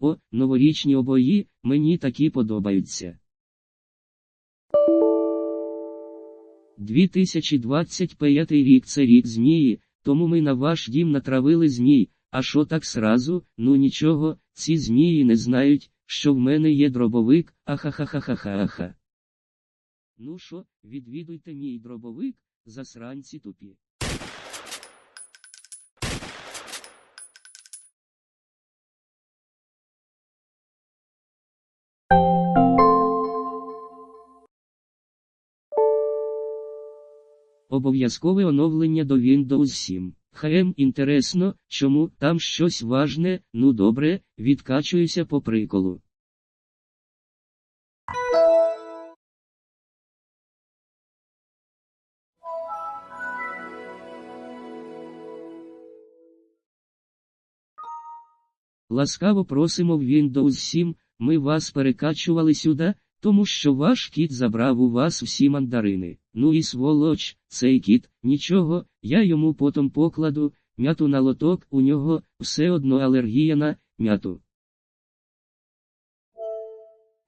О, новорічні обої, мені такі подобаються. 2025 рік це рік змії, тому ми на ваш дім натравили змій, а що так сразу, ну нічого, ці змії не знають, що в мене є дробовик, ахахахахахаха. Ну що, відвідуйте мій дробовик, засранці тупі. Обов'язкове оновлення до Windows 7. ХМ інтересно, чому там щось важне, ну добре, відкачуюся по приколу. Ласкаво просимо в Windows 7, ми вас перекачували сюди, тому що ваш кіт забрав у вас всі мандарини. Ну і сволоч, цей кіт, нічого, я йому потом покладу, м'яту на лоток, у нього все одно алергія на м'яту.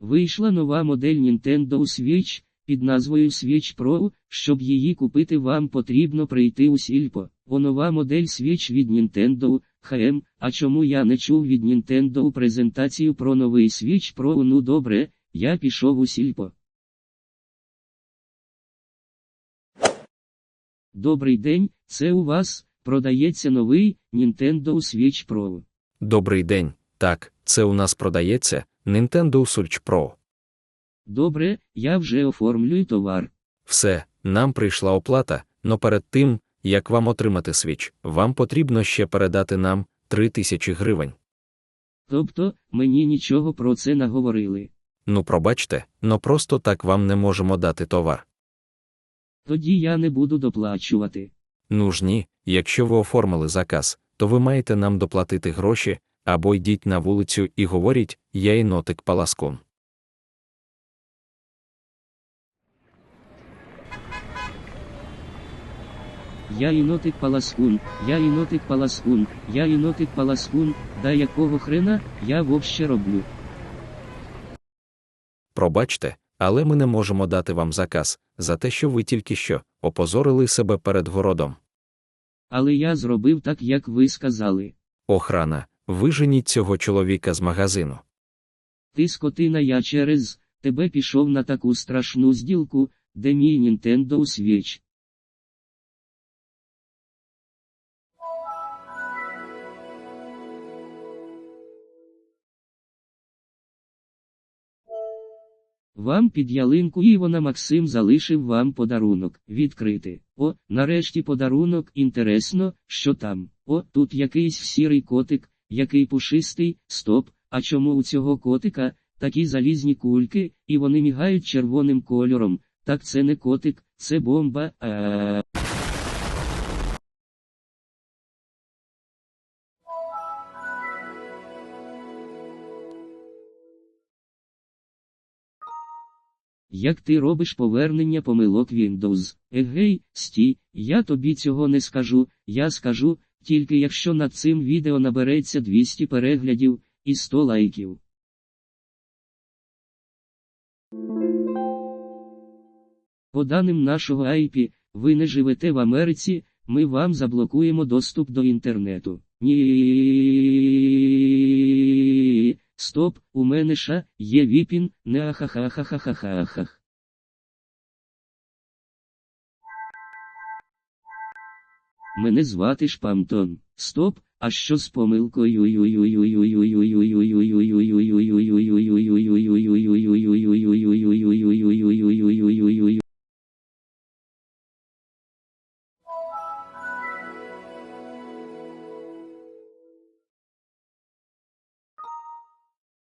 Вийшла нова модель Nintendo Switch під назвою Switch Pro, щоб її купити вам потрібно прийти у сільпо. О нова модель Switch від Nintendo, ХМ, а чому я не чув від Nintendo презентацію про новий Switch Pro? Ну добре, я пішов у сільпо. Добрий день, це у вас продається новий Nintendo Switch Pro. Добрий день. Так, це у нас продається Nintendo Switch Pro. Добре, я вже оформлюю товар. Все, нам прийшла оплата, но перед тим, як вам отримати Switch, вам потрібно ще передати нам 3000 гривень. Тобто, мені нічого про це наговорили. Ну пробачте, но просто так вам не можемо дати товар. Тоді я не буду доплачувати. Ну ж ні, якщо ви оформили заказ, то ви маєте нам доплатити гроші, або йдіть на вулицю і говоріть, я інотик паласкун. Я інотик паласкун, я інотик паласкун, я інотик паласкун, да якого хрена, я вообще роблю. Пробачте, але ми не можемо дати вам заказ за те, що ви тільки що опозорили себе перед городом. Але я зробив так, як ви сказали. Охрана, виженіть цього чоловіка з магазину. Ти скотина, я через тебе пішов на таку страшну зділку, де мій Nintendo Switch. Вам під ялинку Івона Максим залишив вам подарунок. Відкрити. О, нарешті подарунок. Інтересно, що там. О, тут якийсь сірий котик, який пушистий, стоп. А чому у цього котика такі залізні кульки, і вони мігають червоним кольором? Так це не котик, це бомба. А... Як ти робиш повернення помилок Windows? Егей, стій, я тобі цього не скажу, я скажу, тільки якщо над цим відео набереться 200 переглядів і 100 лайків. По даним нашого IP, ви не живете в Америці, ми вам заблокуємо доступ до інтернету. Ні. Стоп, у мене ша, є віпін, не ахахахахахахах. Мене звати Шпамтон. Стоп, а що з помилкою?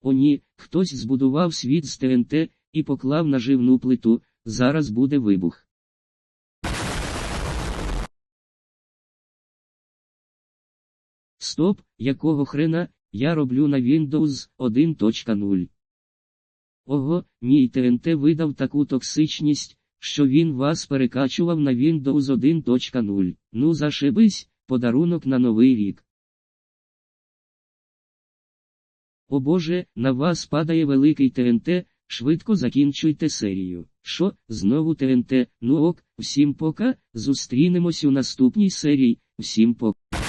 О ні, хтось збудував світ з ТНТ і поклав наживну плиту, зараз буде вибух. Стоп, якого хрена, я роблю на Windows 1.0. Ого, мій ТНТ видав таку токсичність, що він вас перекачував на Windows 1.0. Ну зашибись, подарунок на новий рік. О Боже, на вас падає великий ТНТ, швидко закінчуйте серію. Що, знову ТНТ? Ну ок, всім пока, зустрінемось у наступній серії, всім пока.